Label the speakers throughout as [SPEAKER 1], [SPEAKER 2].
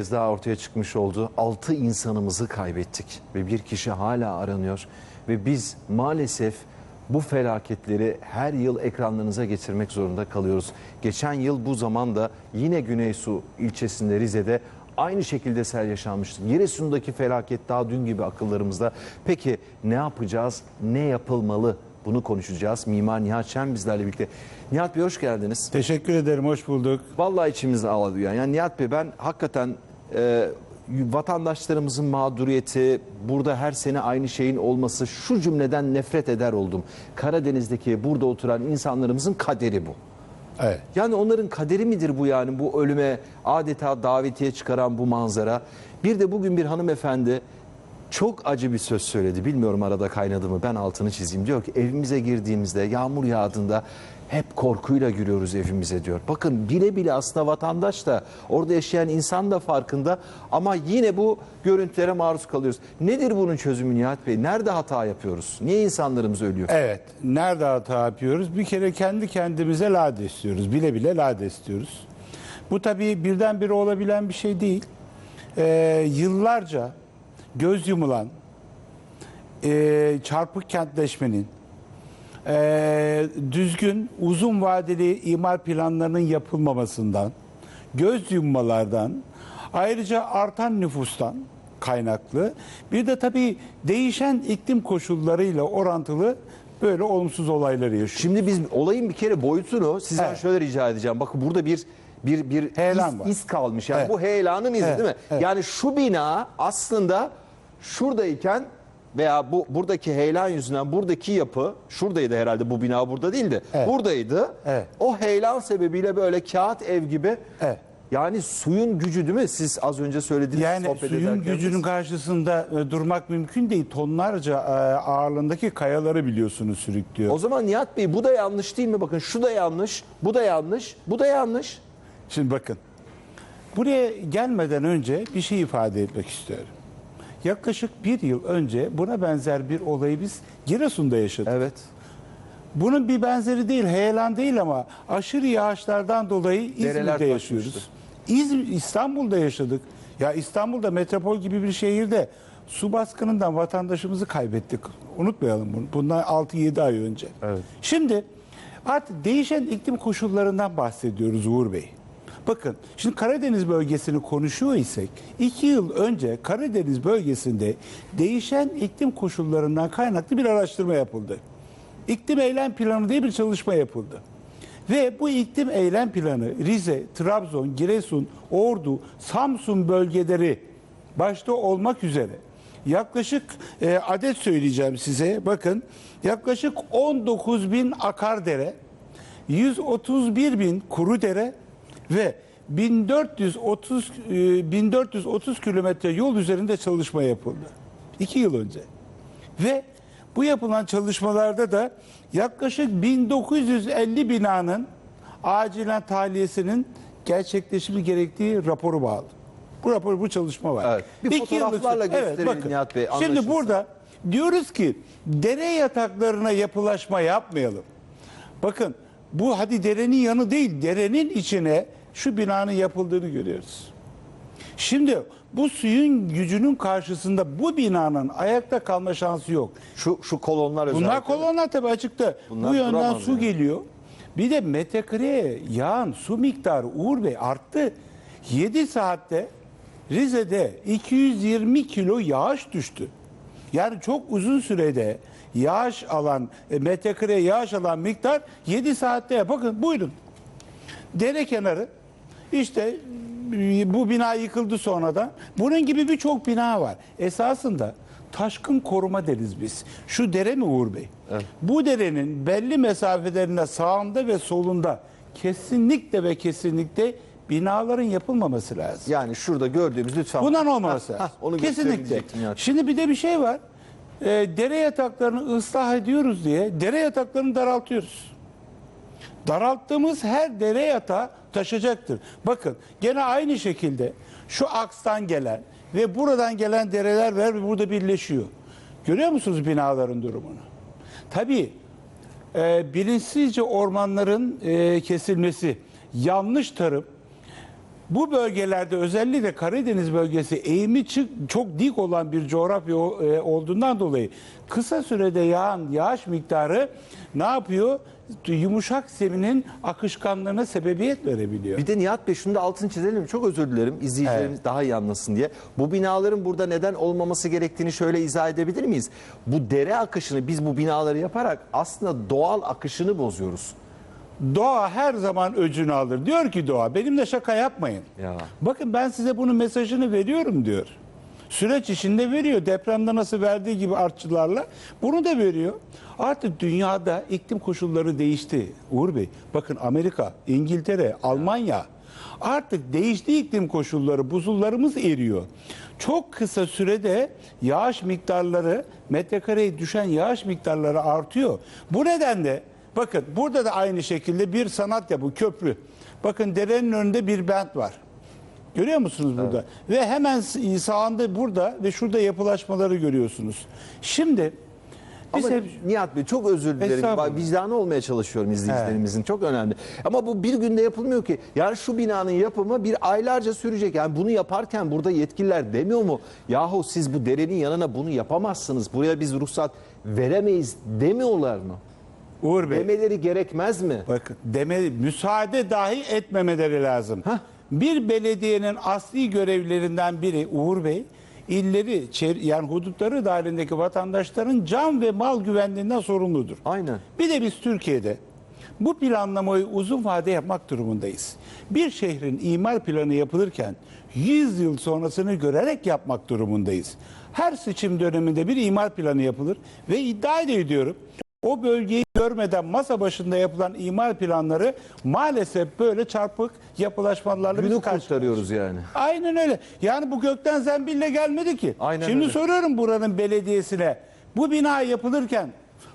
[SPEAKER 1] kez daha ortaya çıkmış oldu. 6 insanımızı kaybettik ve bir kişi hala aranıyor. Ve biz maalesef bu felaketleri her yıl ekranlarınıza getirmek zorunda kalıyoruz. Geçen yıl bu zamanda yine Güneysu ilçesinde Rize'de aynı şekilde sel yaşanmıştı. Giresun'daki felaket daha dün gibi akıllarımızda. Peki ne yapacağız? Ne yapılmalı? Bunu konuşacağız. Mimar Nihat Şen bizlerle birlikte. Nihat Bey hoş geldiniz.
[SPEAKER 2] Teşekkür ederim, hoş bulduk.
[SPEAKER 1] Vallahi içimizi ağlıyor. Yani Nihat Bey ben hakikaten e, vatandaşlarımızın mağduriyeti, burada her sene aynı şeyin olması şu cümleden nefret eder oldum. Karadeniz'deki burada oturan insanlarımızın kaderi bu.
[SPEAKER 2] Evet.
[SPEAKER 1] Yani onların kaderi midir bu yani bu ölüme adeta davetiye çıkaran bu manzara? Bir de bugün bir hanımefendi çok acı bir söz söyledi. Bilmiyorum arada kaynadı mı ben altını çizeyim. Diyor ki evimize girdiğimizde yağmur yağdığında hep korkuyla giriyoruz evimize diyor. Bakın bile bile aslında vatandaş da orada yaşayan insan da farkında ama yine bu görüntülere maruz kalıyoruz. Nedir bunun çözümü Nihat Bey? Nerede hata yapıyoruz? Niye insanlarımız ölüyor?
[SPEAKER 2] Evet, nerede hata yapıyoruz? Bir kere kendi kendimize lade istiyoruz, bile bile lade istiyoruz. Bu tabii birdenbire olabilen bir şey değil. Ee, yıllarca göz yumulan, e, çarpık kentleşmenin, e, düzgün uzun vadeli imar planlarının yapılmamasından, göz yummalardan, ayrıca artan nüfustan kaynaklı bir de tabii değişen iklim koşullarıyla orantılı böyle olumsuz olayları yaşıyoruz.
[SPEAKER 1] Şimdi biz olayın bir kere boyutunu sizden
[SPEAKER 2] Evet.
[SPEAKER 1] şöyle rica edeceğim. Bakın burada bir bir bir
[SPEAKER 2] Heyelan
[SPEAKER 1] iz,
[SPEAKER 2] var.
[SPEAKER 1] iz kalmış. Yani
[SPEAKER 2] Evet.
[SPEAKER 1] bu heyelanın izi
[SPEAKER 2] Evet,
[SPEAKER 1] değil mi?
[SPEAKER 2] evet.
[SPEAKER 1] Yani şu bina aslında şuradayken veya bu buradaki heyelan yüzünden buradaki yapı şuradaydı herhalde bu bina burada değildi.
[SPEAKER 2] Evet.
[SPEAKER 1] Buradaydı.
[SPEAKER 2] Evet.
[SPEAKER 1] O heyelan sebebiyle böyle kağıt ev gibi.
[SPEAKER 2] Evet.
[SPEAKER 1] Yani suyun gücü değil mi? Siz az önce söylediğiniz
[SPEAKER 2] Yani
[SPEAKER 1] sohbet
[SPEAKER 2] suyun
[SPEAKER 1] ederken.
[SPEAKER 2] gücünün karşısında e, durmak mümkün değil. Tonlarca e, ağırlığındaki kayaları biliyorsunuz sürüklüyor.
[SPEAKER 1] O zaman Nihat Bey bu da yanlış değil mi? Bakın şu da yanlış, bu da yanlış, bu da yanlış.
[SPEAKER 2] Şimdi bakın. Buraya gelmeden önce bir şey ifade etmek istiyorum. Yaklaşık bir yıl önce buna benzer bir olayı biz Giresun'da yaşadık.
[SPEAKER 1] Evet.
[SPEAKER 2] Bunun bir benzeri değil, heyelan değil ama aşırı yağışlardan dolayı
[SPEAKER 1] Dereler
[SPEAKER 2] İzmir'de
[SPEAKER 1] taşmıştı.
[SPEAKER 2] yaşıyoruz. İzmir, İstanbul'da yaşadık. Ya İstanbul'da metropol gibi bir şehirde su baskınından vatandaşımızı kaybettik. Unutmayalım bunu. Bundan 6-7 ay önce.
[SPEAKER 1] Evet.
[SPEAKER 2] Şimdi artık değişen iklim koşullarından bahsediyoruz Uğur Bey. Bakın şimdi Karadeniz bölgesini konuşuyor isek iki yıl önce Karadeniz bölgesinde değişen iklim koşullarından kaynaklı bir araştırma yapıldı. İklim eylem planı diye bir çalışma yapıldı. Ve bu iklim eylem planı Rize, Trabzon, Giresun, Ordu, Samsun bölgeleri başta olmak üzere yaklaşık e, adet söyleyeceğim size. Bakın yaklaşık 19 bin akardere, 131 bin kuru dere ve 1430 e, 1430 kilometre yol üzerinde çalışma yapıldı. İki yıl önce. Ve bu yapılan çalışmalarda da yaklaşık 1950 binanın acilen tahliyesinin gerçekleşimi gerektiği raporu bağlı. Bu rapor, bu çalışma var.
[SPEAKER 1] Evet. Bir
[SPEAKER 2] İki yıllık-
[SPEAKER 1] fotoğraflarla gösterelim Nihat Bey,
[SPEAKER 2] Şimdi
[SPEAKER 1] anlaşılsın.
[SPEAKER 2] burada diyoruz ki dere yataklarına yapılaşma yapmayalım. Bakın bu hadi derenin yanı değil, derenin içine şu binanın yapıldığını görüyoruz. Şimdi bu suyun gücünün karşısında bu binanın ayakta kalma şansı yok.
[SPEAKER 1] Şu şu kolonlar özellikle.
[SPEAKER 2] Bunlar kolonlar tabii açıkta.
[SPEAKER 1] Bunlar
[SPEAKER 2] bu yönden
[SPEAKER 1] duramaz
[SPEAKER 2] su
[SPEAKER 1] yani.
[SPEAKER 2] geliyor. Bir de metrekareye yağan su miktarı Uğur Bey arttı. 7 saatte Rize'de 220 kilo yağış düştü. Yani çok uzun sürede yağış alan, e, metrekare yağış alan miktar 7 saatte. Bakın buyurun. Dere kenarı işte e, bu bina yıkıldı sonradan. Bunun gibi birçok bina var. Esasında taşkın koruma deriz biz. Şu dere mi Uğur Bey? Bu derenin belli mesafelerinde sağında ve solunda kesinlikle ve kesinlikle binaların yapılmaması lazım.
[SPEAKER 1] Yani şurada gördüğümüz lütfen.
[SPEAKER 2] Bundan olmaması
[SPEAKER 1] Hah,
[SPEAKER 2] lazım.
[SPEAKER 1] onu
[SPEAKER 2] Kesinlikle. Şimdi bir de bir şey var. Ee, dere yataklarını ıslah ediyoruz diye dere yataklarını daraltıyoruz. Daralttığımız her dere yatağı taşacaktır. Bakın gene aynı şekilde şu akstan gelen ve buradan gelen dereler var ve burada birleşiyor. Görüyor musunuz binaların durumunu? Tabii e, bilinçsizce ormanların e, kesilmesi, yanlış tarım, Bu bölgelerde özellikle Karadeniz bölgesi eğimi çok dik olan bir coğrafya e, olduğundan dolayı kısa sürede yağan yağış miktarı ne yapıyor? Yumuşak zeminin akışkanlığına sebebiyet verebiliyor.
[SPEAKER 1] Bir de Nihat Bey şunu da altını çizelim. Çok özür dilerim izleyicilerimiz daha iyi anlasın diye. Bu binaların burada neden olmaması gerektiğini şöyle izah edebilir miyiz? Bu dere akışını biz bu binaları yaparak aslında doğal akışını bozuyoruz.
[SPEAKER 2] Doğa her zaman öcünü alır. Diyor ki doğa benimle şaka yapmayın.
[SPEAKER 1] Ya.
[SPEAKER 2] Bakın ben size bunun mesajını veriyorum diyor. Süreç içinde veriyor. Depremde nasıl verdiği gibi artçılarla bunu da veriyor. Artık dünyada iklim koşulları değişti Uğur Bey. Bakın Amerika, İngiltere, Almanya artık değişti iklim koşulları. Buzullarımız eriyor. Çok kısa sürede yağış miktarları, metrekareye düşen yağış miktarları artıyor. Bu nedenle bakın burada da aynı şekilde bir sanat ya bu köprü. Bakın derenin önünde bir bent var. Görüyor musunuz burada? Ve hemen sağında burada ve şurada yapılaşmaları görüyorsunuz. Şimdi biz
[SPEAKER 1] Ama
[SPEAKER 2] hep
[SPEAKER 1] Nihat Bey çok özür dilerim. Vicdanı olmaya çalışıyorum izleyicilerimizin. Çok önemli. Ama bu bir günde yapılmıyor ki. Yani şu binanın yapımı bir aylarca sürecek. Yani bunu yaparken burada yetkililer demiyor mu? Yahu siz bu derenin yanına bunu yapamazsınız. Buraya biz ruhsat veremeyiz demiyorlar mı?
[SPEAKER 2] Uğur Bey
[SPEAKER 1] Demeleri gerekmez mi?
[SPEAKER 2] bakın deme müsaade dahi etmemeleri lazım.
[SPEAKER 1] Hah.
[SPEAKER 2] Bir belediyenin asli görevlerinden biri Uğur Bey illeri çer- yani hudutları dahilindeki vatandaşların can ve mal güvenliğinden sorumludur.
[SPEAKER 1] Aynen.
[SPEAKER 2] Bir de biz Türkiye'de bu planlamayı uzun vade yapmak durumundayız. Bir şehrin imar planı yapılırken 100 yıl sonrasını görerek yapmak durumundayız. Her seçim döneminde bir imar planı yapılır ve iddia ediyorum o bölgeyi görmeden masa başında yapılan imar planları maalesef böyle çarpık yapılaşmalarla
[SPEAKER 1] Günü
[SPEAKER 2] biz
[SPEAKER 1] kurtarıyoruz yani.
[SPEAKER 2] Aynen öyle. Yani bu gökten zembille gelmedi ki.
[SPEAKER 1] Aynen
[SPEAKER 2] Şimdi
[SPEAKER 1] öyle.
[SPEAKER 2] soruyorum buranın belediyesine. Bu bina yapılırken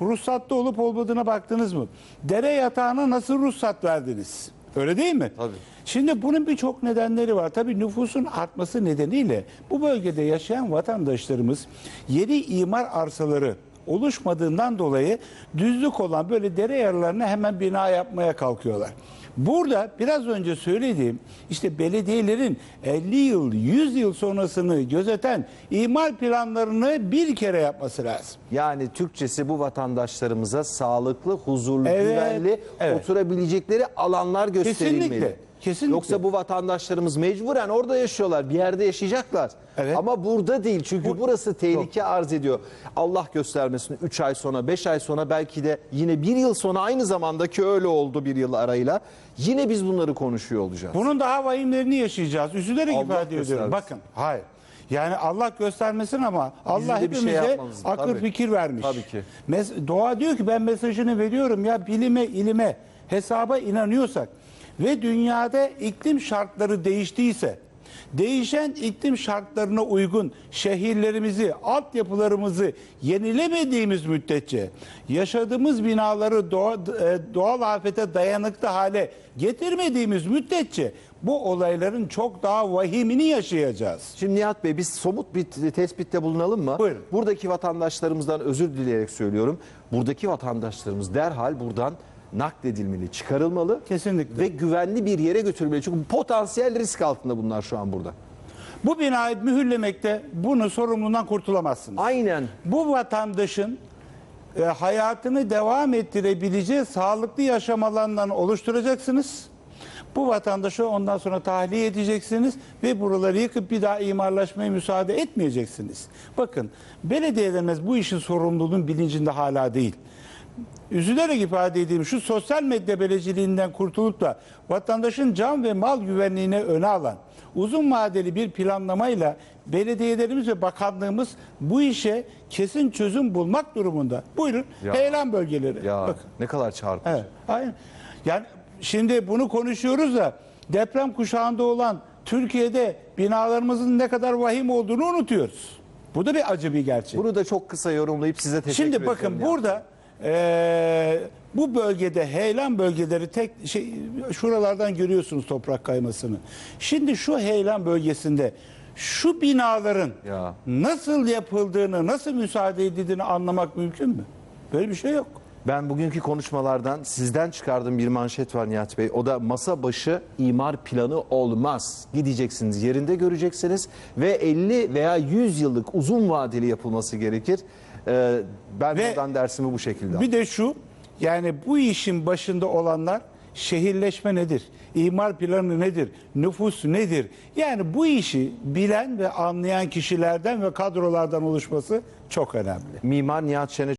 [SPEAKER 2] ruhsatlı olup olmadığına baktınız mı? Dere yatağına nasıl ruhsat verdiniz? Öyle değil mi?
[SPEAKER 1] Tabii.
[SPEAKER 2] Şimdi bunun birçok nedenleri var. Tabii nüfusun artması nedeniyle bu bölgede yaşayan vatandaşlarımız yeni imar arsaları oluşmadığından dolayı düzlük olan böyle dere yarılarına hemen bina yapmaya kalkıyorlar. Burada biraz önce söylediğim işte belediyelerin 50 yıl, 100 yıl sonrasını gözeten imar planlarını bir kere yapması lazım.
[SPEAKER 1] Yani Türkçesi bu vatandaşlarımıza sağlıklı, huzurlu,
[SPEAKER 2] Evet,
[SPEAKER 1] güvenli
[SPEAKER 2] evet.
[SPEAKER 1] oturabilecekleri alanlar gösterilmeli.
[SPEAKER 2] Kesinlikle, kesinlikle.
[SPEAKER 1] Yoksa bu vatandaşlarımız mecburen orada yaşıyorlar. Bir yerde yaşayacaklar.
[SPEAKER 2] Evet.
[SPEAKER 1] Ama burada değil. Çünkü burası tehlike arz ediyor. Allah göstermesin 3 ay sonra, 5 ay sonra belki de yine bir yıl sonra aynı zamanda ki öyle oldu bir yıl arayla. Yine biz bunları konuşuyor olacağız.
[SPEAKER 2] Bunun daha vahimlerini yaşayacağız. Üzülerek
[SPEAKER 1] Allah
[SPEAKER 2] ifade ediyorum. Bakın hayır. Yani Allah göstermesin ama Allah
[SPEAKER 1] şey
[SPEAKER 2] hepimize
[SPEAKER 1] yapmamız-
[SPEAKER 2] akıl
[SPEAKER 1] tabii.
[SPEAKER 2] fikir vermiş.
[SPEAKER 1] Tabii ki.
[SPEAKER 2] Mes- Doğa diyor ki ben mesajını veriyorum ya bilime, ilime, hesaba inanıyorsak ve dünyada iklim şartları değiştiyse değişen iklim şartlarına uygun şehirlerimizi, altyapılarımızı yenilemediğimiz müddetçe yaşadığımız binaları doğa, e, doğal afete dayanıklı hale getirmediğimiz müddetçe bu olayların çok daha vahimini yaşayacağız.
[SPEAKER 1] Şimdi Nihat Bey biz somut bir tespitte bulunalım mı?
[SPEAKER 2] Buyurun.
[SPEAKER 1] Buradaki vatandaşlarımızdan özür dileyerek söylüyorum. Buradaki vatandaşlarımız derhal buradan nakledilmeli, çıkarılmalı.
[SPEAKER 2] Kesinlikle.
[SPEAKER 1] Ve güvenli bir yere götürülmeli. Çünkü potansiyel risk altında bunlar şu an burada.
[SPEAKER 2] Bu binayı mühürlemekte bunu sorumluluğundan kurtulamazsınız.
[SPEAKER 1] Aynen.
[SPEAKER 2] Bu vatandaşın e, hayatını devam ettirebileceği sağlıklı yaşam alanlarını oluşturacaksınız. Bu vatandaşı ondan sonra tahliye edeceksiniz ve buraları yıkıp bir daha imarlaşmaya müsaade etmeyeceksiniz. Bakın belediyelerimiz bu işin sorumluluğun bilincinde hala değil. Üzülerek ifade edeyim şu sosyal medya beleciliğinden kurtulup da vatandaşın can ve mal güvenliğine öne alan uzun vadeli bir planlamayla belediyelerimiz ve bakanlığımız bu işe kesin çözüm bulmak durumunda. Buyurun
[SPEAKER 1] Ya.
[SPEAKER 2] heyelan bölgeleri.
[SPEAKER 1] Ya
[SPEAKER 2] Bakın.
[SPEAKER 1] ne kadar çarpıcı.
[SPEAKER 2] Evet, aynen. Yani şimdi bunu konuşuyoruz da deprem kuşağında olan Türkiye'de binalarımızın ne kadar vahim olduğunu unutuyoruz. Bu da bir acı bir gerçek.
[SPEAKER 1] Bunu da çok kısa yorumlayıp size teşekkür
[SPEAKER 2] Şimdi
[SPEAKER 1] ediyorum.
[SPEAKER 2] bakın burada eee, bu bölgede heyelan bölgeleri tek şey şuralardan görüyorsunuz toprak kaymasını. Şimdi şu heyelan bölgesinde şu binaların
[SPEAKER 1] Ya.
[SPEAKER 2] nasıl yapıldığını, nasıl müsaade edildiğini anlamak mümkün mü? Böyle bir şey yok.
[SPEAKER 1] Ben bugünkü konuşmalardan sizden çıkardığım bir manşet var Nihat Bey. O da masa başı imar planı olmaz. Gideceksiniz yerinde göreceksiniz ve 50 veya 100 yıllık uzun vadeli yapılması gerekir. Ee, ben
[SPEAKER 2] Ve
[SPEAKER 1] buradan dersimi bu şekilde aldım.
[SPEAKER 2] Bir de şu yani bu işin başında olanlar şehirleşme nedir? İmar planı nedir? Nüfus nedir? Yani bu işi bilen ve anlayan kişilerden ve kadrolardan oluşması çok önemli.
[SPEAKER 1] Mimar Nihat Şen'e